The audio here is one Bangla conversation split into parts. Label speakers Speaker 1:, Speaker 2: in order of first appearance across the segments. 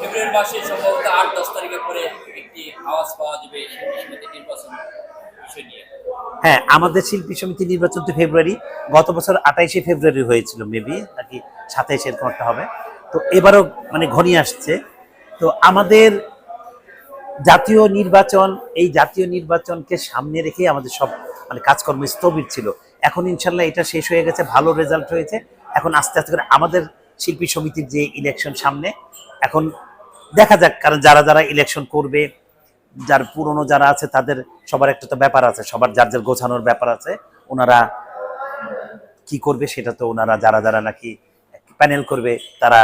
Speaker 1: ফেব্রুয়ারি মাসে সম্ভবত আট, দশ তারিখে পরে একটি আওয়াজ পাওয়া যাবে নির্বাচন
Speaker 2: হ্যাঁ আমাদের শিল্পী সমিতি নির্বাচন তো ফেব্রুয়ারি। গত বছর আঠাইশে ফেব্রুয়ারি হয়েছিল, মেবি, নাকি সাতাইশে এরকম একটা হবে। তো এবারও মানে ঘনিয়ে আসছে। তো আমাদের জাতীয় নির্বাচন, এই জাতীয় নির্বাচনকে সামনে রেখে আমাদের সব মানে কাজকর্ম স্থবির ছিল। এখন ইনশাল্লাহ এটা শেষ হয়ে গেছে, ভালো রেজাল্ট হয়েছে। এখন আস্তে আস্তে করে আমাদের শিল্পী সমিতির যে ইলেকশন সামনে, এখন দেখা যাক, কারণ যারা যারা ইলেকশন করবে, যার পুরনো যারা আছে, তাদের সবার একটা তো ব্যাপার আছে, সবার যার যার গোছানোর ব্যাপার আছে, ওনারা কি করবে সেটা তো ওনারা যারা যারা নাকি প্যানেল করবে, তারা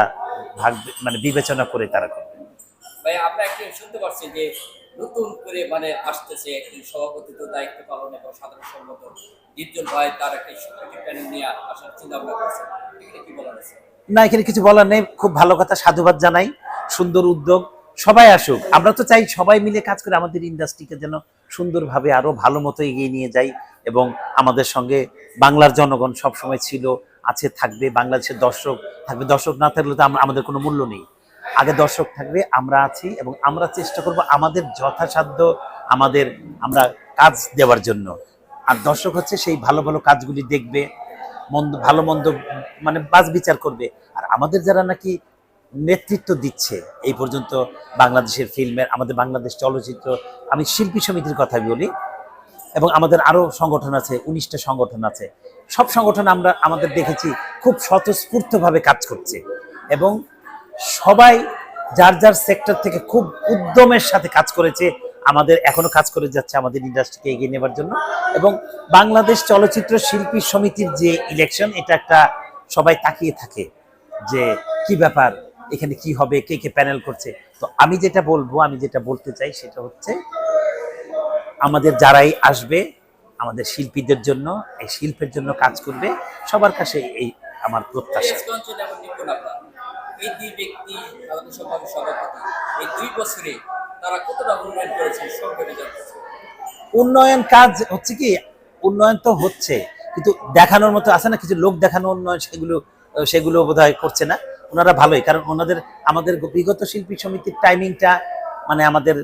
Speaker 2: ভাগ মানে বিবেচনা করে তারা করবে।
Speaker 1: ভাই আমরা একটু শুনতে পারছি যে নতুন করে মানে আসতেছে একটি সভাপতিত্ব দায়িত্ব পালন এবং সাধারণ সম্মত দীপজন ভাই, তার প্যানেল নিয়ে আসার চিন্তা ভাবনা করছে কি আছে?
Speaker 2: না, এখানে কিছু বলার নেই। খুব ভালো কথা, সাধুবাদ জানাই। সুন্দর উদ্যোগ। সবাই আসুক। আমরা তো চাই সবাই মিলে কাজ করে আমাদের ইন্ডাস্ট্রিকে যেন সুন্দরভাবে আরও ভালো মতো এগিয়ে নিয়ে যাই এবং আমাদের সঙ্গে বাংলার জনগণ সব সময় ছিল, আছে, থাকবে, বাংলাদেশের দর্শক থাকবে। দর্শক না থাকলে তো আমাদের কোনো মূল্য নেই। আগে দর্শক থাকবে, আমরা আছি এবং আমরা চেষ্টা করব আমাদের যথাসাধ্য আমাদের, আমরা কাজ দেওয়ার জন্য। আর দর্শক হচ্ছে সেই ভালো ভালো কাজগুলি দেখবে মন্দ ভালো মন্দ মানে বাজ বিচার করবে। আর আমাদের যারা নাকি নেতৃত্ব দিচ্ছে, এই পর্যন্ত বাংলাদেশের ফিল্মের, আমাদের বাংলাদেশ চলচ্চিত্র, আমি শিল্পী সমিতির কথা বলি, এবং আমাদের আরও সংগঠন আছে, উনিশটা সংগঠন আছে। সব সংগঠন আমরা, আমাদের দেখেছি খুব স্বতঃস্ফূর্তভাবে কাজ করছে। এবং সবাই যার যার সেক্টর থেকে খুব উদ্যমের সাথে কাজ করেছে আমাদের এখনও কাজ করে যাচ্ছে আমাদের ইন্ডাস্ট্রিকে এগিয়ে নেবার জন্য। এবং বাংলাদেশ চলচ্চিত্র শিল্পী সমিতির যে ইলেকশন এটা একটা সবাই তাকিয়ে থাকে যে কি ব্যাপার, এখানে কি হবে, কে কে প্যানেল করছে। তো আমি যেটা বলব, আমি যেটা বলতে চাই সেটা হচ্ছে, আমাদের যারাই আসবে, আমাদের শিল্পীদের জন্য, এই শিল্পের জন্য কাজ করবে, সবার কাছে এই আমার প্রত্যাশা।
Speaker 1: এই দুই ব্যক্তি সভাপতি, এই দুই বছরে উন্নয়ন
Speaker 2: কাজ হচ্ছে কি, উন্নয়ন তো হচ্ছে, কিন্তু দেখানোর মতো আছে না, কিছু লোক দেখানো উন্নয়ন সেগুলো সেগুলো বোধহয় করছে না। ওনারা ভালোই, কারণ ওনাদের, আমাদের বিগত শিল্পী সমিতির টাইমিংটা মানে আমাদের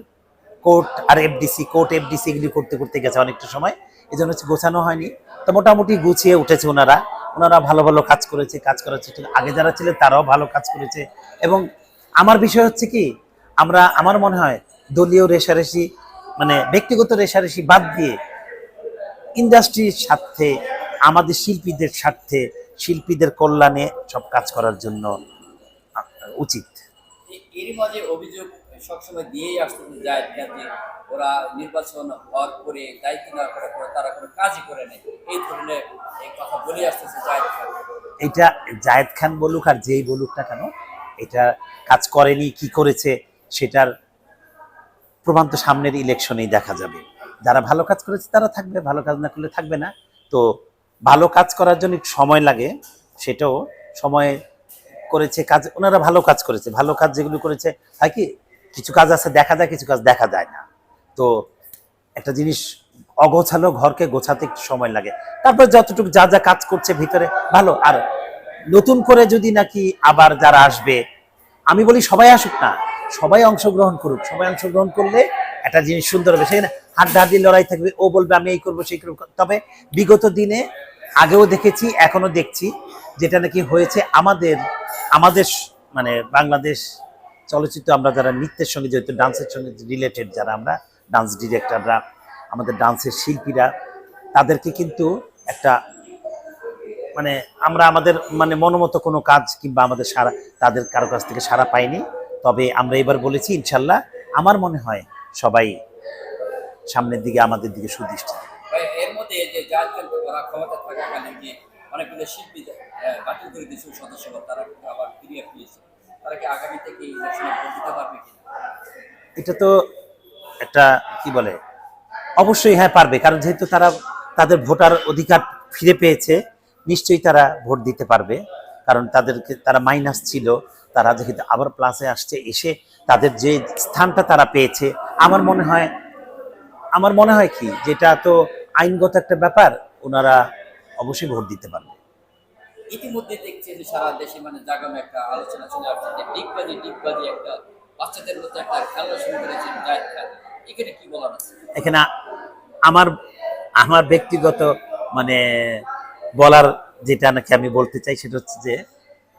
Speaker 2: কোর্ট আর এফডিসি কোর্ট এফডিসি এগুলি করতে করতে গেছে অনেকটা সময় এই জন্য হচ্ছে গোছানো হয়নি। তো মোটামুটি গুছিয়ে উঠেছে ওনারা ওনারা ভালো ভালো কাজ করেছে, কাজ করার চেষ্টা আগে যারা ছিলেন তারাও ভালো কাজ করেছে। এবং আমার বিষয় হচ্ছে কি আমরা আমার মনে হয় দলীয় রেশারেশি মানে ব্যক্তিগত রেশারেশি বাদ দিয়ে ইন্ডাস্ট্রির স্বার্থে আমাদের শিল্পীদের স্বার্থে শিল্পীদের কল্যাণে সব কাজ করার জন্য উচিত।
Speaker 1: এরই মাঝে অভিযোগ সবসময় দিয়েই আসতেছে জায়দ ওরা নির্বাচন হওয়ার পরে দায়িত্ব নেওয়ার পরে পরে তারা কোনো কাজই করে নেই। এই ধরনের এই কথা বলে আসতেছে জায়দ খান।
Speaker 2: এটা জায়েদ খান বলুক আর যেই বলুক না কেন এটা কাজ করেনি কি করেছে সেটার প্রমাণ তো সামনের ইলেকশনেই দেখা যাবে। যারা ভালো কাজ করেছে তারা থাকবে, ভালো কাজ না করলে থাকবে না। তো ভালো কাজ করার জন্য সময় লাগে, সেটাও সময় করেছে কাজ, ওনারা ভালো কাজ করেছে। ভালো কাজ যেগুলো করেছে, হয় কি, কিছু কাজ আছে দেখা যায়, কিছু কাজ দেখা যায় না। তো একটা জিনিস অগোছালো ঘরকে গোছাতে একটু সময় লাগে। তারপর যতটুকু যা যা কাজ করছে ভিতরে, ভালো। আর নতুন করে যদি নাকি আবার যারা আসবে, আমি বলি সবাই আসুক না সবাই অংশগ্রহণ করুক, সবাই অংশগ্রহণ করলে একটা জিনিস সুন্দর হবে। সেখানে হাড্ডাহাড্ডি লড়াই থাকবে, ও বলবে আমি এই করব, সেই করব। তবে বিগত দিনে আগেও দেখেছি এখনও দেখছি, যেটা নাকি হয়েছে আমাদের আমাদের মানে বাংলাদেশ চলচ্চিত্র, আমরা যারা নৃত্যের সঙ্গে যেহেতু ডান্সের সঙ্গে রিলেটেড যারা আমরা ডান্স ডিরেক্টররা আমাদের ডান্সের শিল্পীরা, তাদেরকে কিন্তু একটা মানে আমরা আমাদের মানে মনোমতো কোনো কাজ কিংবা আমাদের সারা, তাদের কারও কাছ থেকে সারা পাইনি। তবে আমরা এবার বলেছি ইনশাল্লাহ আমার মনে হয় সবাই সামনের দিকে আমাদের দিকে সুদৃষ্টি
Speaker 1: এর মধ্যে যে জায়দ খান ওরা ক্ষমতা থাকাকালীন যে অনেকগুলো শিল্পী বাতিল করে দিয়েছিল সদস্য তারা আবার ফিরিয়ে পেয়েছে তারা কি আগামী থেকে ইলেকশনে দিতে পারবে কিনা?
Speaker 2: এটা তো একটা কি বলে অবশ্যই হ্যাঁ পারবে কারণ যেহেতু তারা তাদের ভোটার অধিকার ফিরে পেয়েছে নিশ্চয়ই তারা ভোট দিতে পারবে কারণ তাদেরকে তারা মাইনাস ছিল। তারা যেহেতু আবার প্লাসে আসছে এসে তাদের যে স্থানটা তারা পেয়েছে আমার মনে হয় আমার মনে হয় কি যেটা তো আইনগত একটা ব্যাপার ওনারা অবশ্যই ভোট দিতে পারবে।
Speaker 1: ইতিমধ্যে দেখছি যে সারা দেশে মানে জাগানো একটা আলোচনা চলে আসছে যে ডিগবাজি ডিগবাজি একটা বাচ্চাদের মতো একটা খেলা শুরু জাহিদ খান। এখানে কি বলার আছে?
Speaker 2: এখানে আমার আমার ব্যক্তিগত মানে বলার যেটা নাকি আমি বলতে চাই সেটা হচ্ছে যে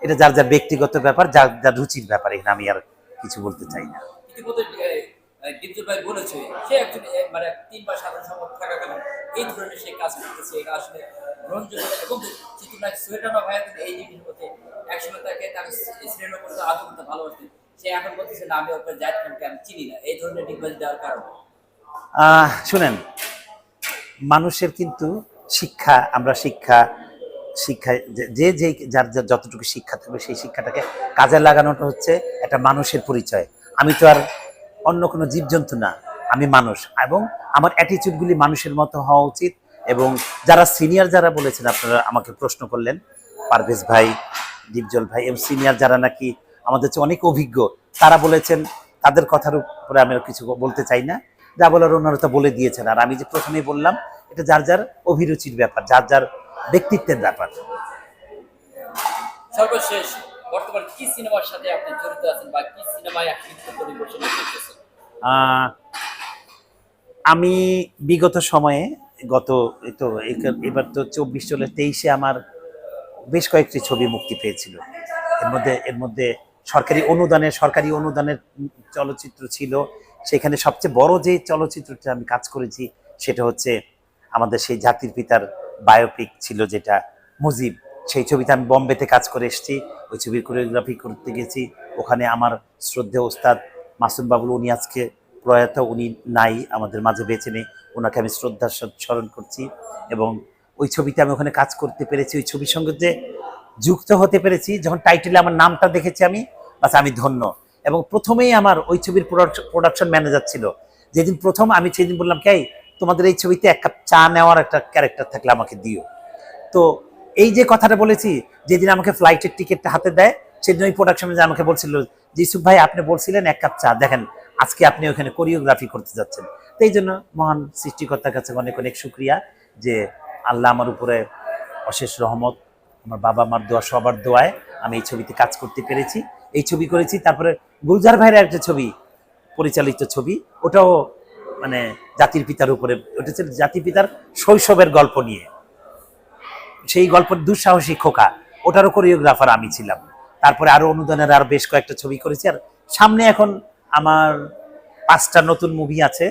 Speaker 2: এটা যার যার ব্যক্তিগত ব্যাপার যার যার রুচির ব্যাপার এখানে আমি আর কিছু বলতে চাই না।
Speaker 1: ইতিমধ্যে ভাই বলেছে সে একজন মানে তিনবার সাধারণ সম্পদ থাকাকালীন এই ধরনের সে কাজ করতেছে এটা আসলে গ্রহণযোগ্য এবং চিত্রনায়ক সোয়েটানা ভাইয়া কিন্তু এই জিনিস মধ্যে একসময় তাকে তার শ্রেণি করতে আদর করতে ভালোবাসতেন। সে এখন বলতেছে না আমি খানকে চিনি না। এই ধরনের ডিগবাজি দেওয়ার কারণে?
Speaker 2: আহ, শুনেন মানুষের কিন্তু শিক্ষা আমরা শিক্ষা শিক্ষা যে- যে যার যার যতটুকু শিক্ষা থাকবে সেই শিক্ষাটাকে কাজে লাগানোটা হচ্ছে একটা মানুষের পরিচয়। আমি তো আর অন্য কোনো জীবজন্তু না, আমি মানুষ এবং আমার অ্যাটিচিউডগুলি মানুষের মতো হওয়া উচিত এবং যারা সিনিয়র যারা বলেছেন আপনারা আমাকে প্রশ্ন করলেন, পারভেজ ভাই, দীপজল ভাই এবং সিনিয়র যারা নাকি আমাদের চেয়ে অনেক অভিজ্ঞ, তারা বলেছেন, তাদের কথার উপরে আমি কিছু বলতে চাই না। যা বলার ওনারা তো বলে দিয়েছেন। আর আমি যে প্রথমেই বললাম, এটা যার যার অভিরুচির ব্যাপার, যার যার ব্যক্তিত্বের ব্যাপার।
Speaker 1: সর্বশেষ বর্তমান কি সিনেমার সাথে আপনি জড়িত আছেন বা কি সিনেমায় নৃত্য করতেছেন?
Speaker 2: আমি বিগত সময়ে গত এই তো এবার তো চব্বিশ চলে তেইশে আমার বেশ কয়েকটি ছবি মুক্তি পেয়েছিল। এর মধ্যে এর মধ্যে সরকারি অনুদানের সরকারি অনুদানের চলচ্চিত্র ছিল। সেখানে সবচেয়ে বড় যে চলচ্চিত্রটা আমি কাজ করেছি সেটা হচ্ছে আমাদের সেই জাতির পিতার বায়োপিক ছিল যেটা মুজিব, সেই ছবিতে আমি বম্বেতে কাজ করে এসেছি, ওই ছবির কোরিওগ্রাফি করতে গেছি। ওখানে আমার শ্রদ্ধেয় ওস্তাদ মাসুম বাবুল, উনি আজকে প্রয়াত, উনি নাই, আমাদের মাঝে বেঁচে নেই ওনাকে আমি শ্রদ্ধার স্মরণ করছি এবং ওই ছবিতে আমি ওখানে কাজ করতে পেরেছি। ওই ছবির সঙ্গে যে যুক্ত হতে পেরেছি, যখন টাইটেলে আমার নামটা দেখেছি আমি, বাস আমি ধন্য। এবং প্রথমেই আমার ওই ছবির প্রোডাকশন ম্যানেজার ছিল। যেদিন প্রথম আমি সেদিন বললাম, কে তোমাদের এই ছবিতে এক কাপ চা নেওয়ার একটা ক্যারেক্টার থাকলে আমাকে দিও। তো এই যে কথাটা বলেছি, যেদিন আমাকে ফ্লাইটের টিকিটটা হাতে দেয়, সেদিন ওই প্রোডাকশন ম্যানেজার আমাকে বলছিল যে ইসুফ ভাই, আপনি বলছিলেন এক কাপ চা, দেখেন, আজকে আপনি ওখানে কোরিওগ্রাফি করতে যাচ্ছেন। তো এই জন্য মহান সৃষ্টিকর্তার কাছে অনেক অনেক শুক্রিয়া যে আল্লাহ আমার উপরে অশেষ রহমত, আমার বাবা মার দোয়া, সবার দোয়ায় আমি এই ছবিতে কাজ করতে পেরেছি। এই ছবি করেছি, তারপরে গুলজার ভাইয়ের একটা ছবি, পরিচালিত ছবি, ওটাও মানে জাতির পিতার উপরে উঠেছে জাতির পিতার শৈশবের গল্প নিয়ে। সেই গল্পের দুঃসাহসী খোকা ওটারও কোরিওগ্রাফার আমি ছিলাম। তারপরে আরও অনুদানের আরও বেশ কয়েকটা ছবি করেছি। আর সামনে এখন আমার পাঁচটা নতুন মুভি আছে।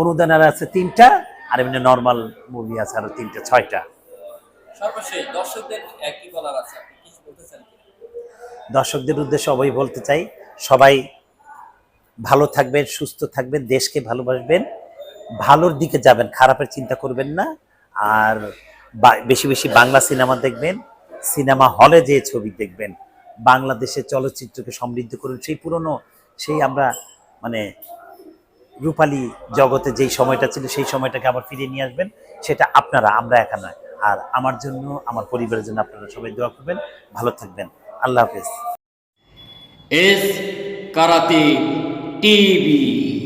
Speaker 2: অনুদানের আছে তিনটা আর এমনি নর্মাল মুভি আছে আরও তিনটা ছয়টা?
Speaker 1: দর্শকদের
Speaker 2: উদ্দেশ্যে সবাই বলতে চাই সবাই ভালো থাকবেন, সুস্থ থাকবেন, দেশকে ভালোবাসবেন, ভালোর দিকে যাবেন, খারাপের চিন্তা করবেন না। আর বেশি বেশি বাংলা সিনেমা দেখবেন, সিনেমা হলে যে ছবি দেখবেন, বাংলাদেশের চলচ্চিত্রকে সমৃদ্ধ করুন। সেই পুরনো, সেই আমরা মানে রূপালী জগতে যেই সময়টা ছিল, সেই সময়টাকে আবার ফিরিয়ে নিয়ে আসবেন। সেটা আপনারা, আমরা একা নয়। আর আমার জন্য, আমার পরিবারের জন্য আপনারা সবাই দোয়া করবেন। ভালো থাকবেন। আল্লাহ হাফেজ।
Speaker 1: S karate. 地比。